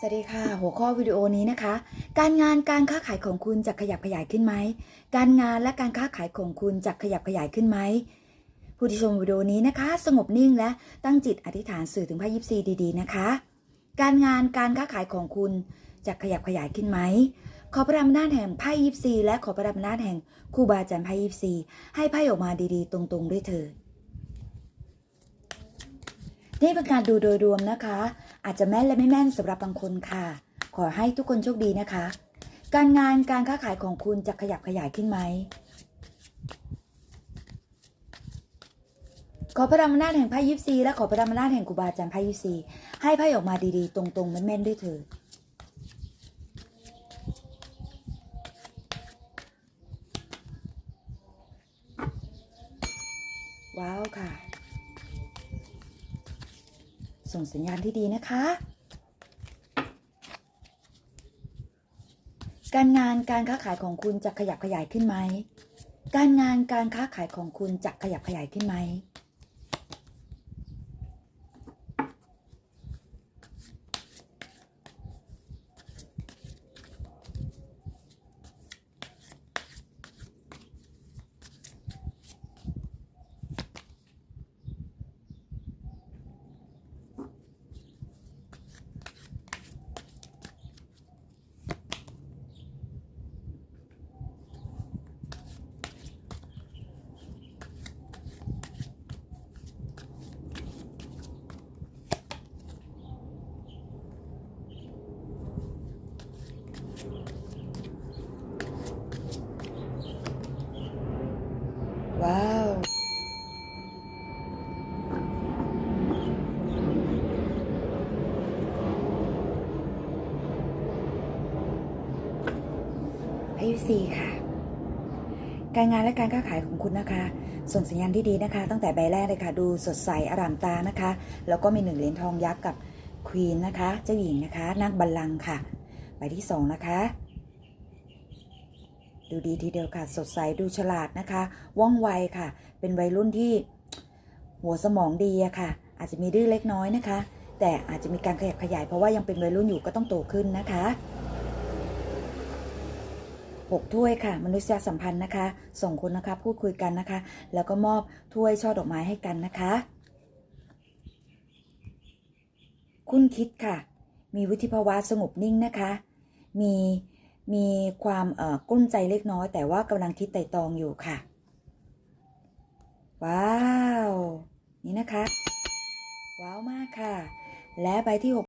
สวัสดีค่ะ หัวข้อวิดีโอนี้นะคะ การงานการค้าขายของคุณจะขยับขยายขึ้นไหม การงานและการค้าขายของคุณจะขยับขยายขึ้นไหม ผู้ที่ชมวิดีโอนี้นะคะ สงบนิ่งและตั้งจิตอธิษฐานสื่อถึงไพ่ยิปซีดีๆ นะคะ การงานการค้าขายของคุณจะขยับขยายขึ้นไหม ขอพระอำนาจแห่งไพ่ยิปซีและขอพระอำนาจแห่งครูบาอาจารย์ไพ่ยิปซีให้ไพ่ออกมาดีๆ ตรงๆ ด้วยเถิดนี่เป็นการดูโดยรวมนะคะ อาจจะแม่นและไม่แม่นสำหรับบางคนค่ะ ขอให้ทุกคนโชคดีนะคะ การงานการค้าขายของคุณจะขยับขยายขึ้นไหมขอพระอำนาจแห่งไพ่ยิปซีและขอพระอำนาจแห่งครูบาอาจารย์ไพ่ยิปซีให้ไพ่ออกมาดีๆ ตรงๆแม่นๆด้วยเถิดว้าวค่ะ ส่งสัญญาณที่ดีนะคะ การงานการค้าขายของคุณจะขยับขยายขึ้นไหม การงานการค้าขายของคุณจะขยับขยายขึ้นไหม ว้าวไพ่ซีค่ะ การงานและการค้าขายของคุณนะคะ ส่งสัญญาณที่ดีนะคะ ตั้งแต่ใบแรกเลยค่ะ ดูสดใสอารามตานะคะ แล้วก็มีหนึ่งเหรียญทองยักษ์กับควีนนะคะ เจ้าหญิงนะคะ นั่งบัลลังก์ค่ะ ใบที่สองนะคะ ดูดีทีเดียวค่ะ สดใสดูฉลาดนะคะ ว่องไวค่ะ เป็นวัยรุ่นที่หัวสมองดีอะค่ะ อาจจะมีดื้อเล็กน้อยนะคะ แต่อาจจะมีการขยับขยาย เพราะว่ายังเป็นวัยรุ่นอยู่ก็ต้องโตขึ้นนะคะหกถ้วยค่ะ มนุษยสัมพันธ์นะคะ ส่งคนนะคะ พูดคุยกันนะคะ แล้วก็มอบถ้วยช่อดอกไม้ให้กันนะคะ คุณคิดค่ะ มีวุฒิภาวะสงบนิ่งนะคะ มี มีความกุ้มใจเล็กน้อย แต่ว่ากำลังคิดไต่ตองอยู่ค่ะ ว้าว นี่นะคะ ว้าวมากค่ะ และใบที่6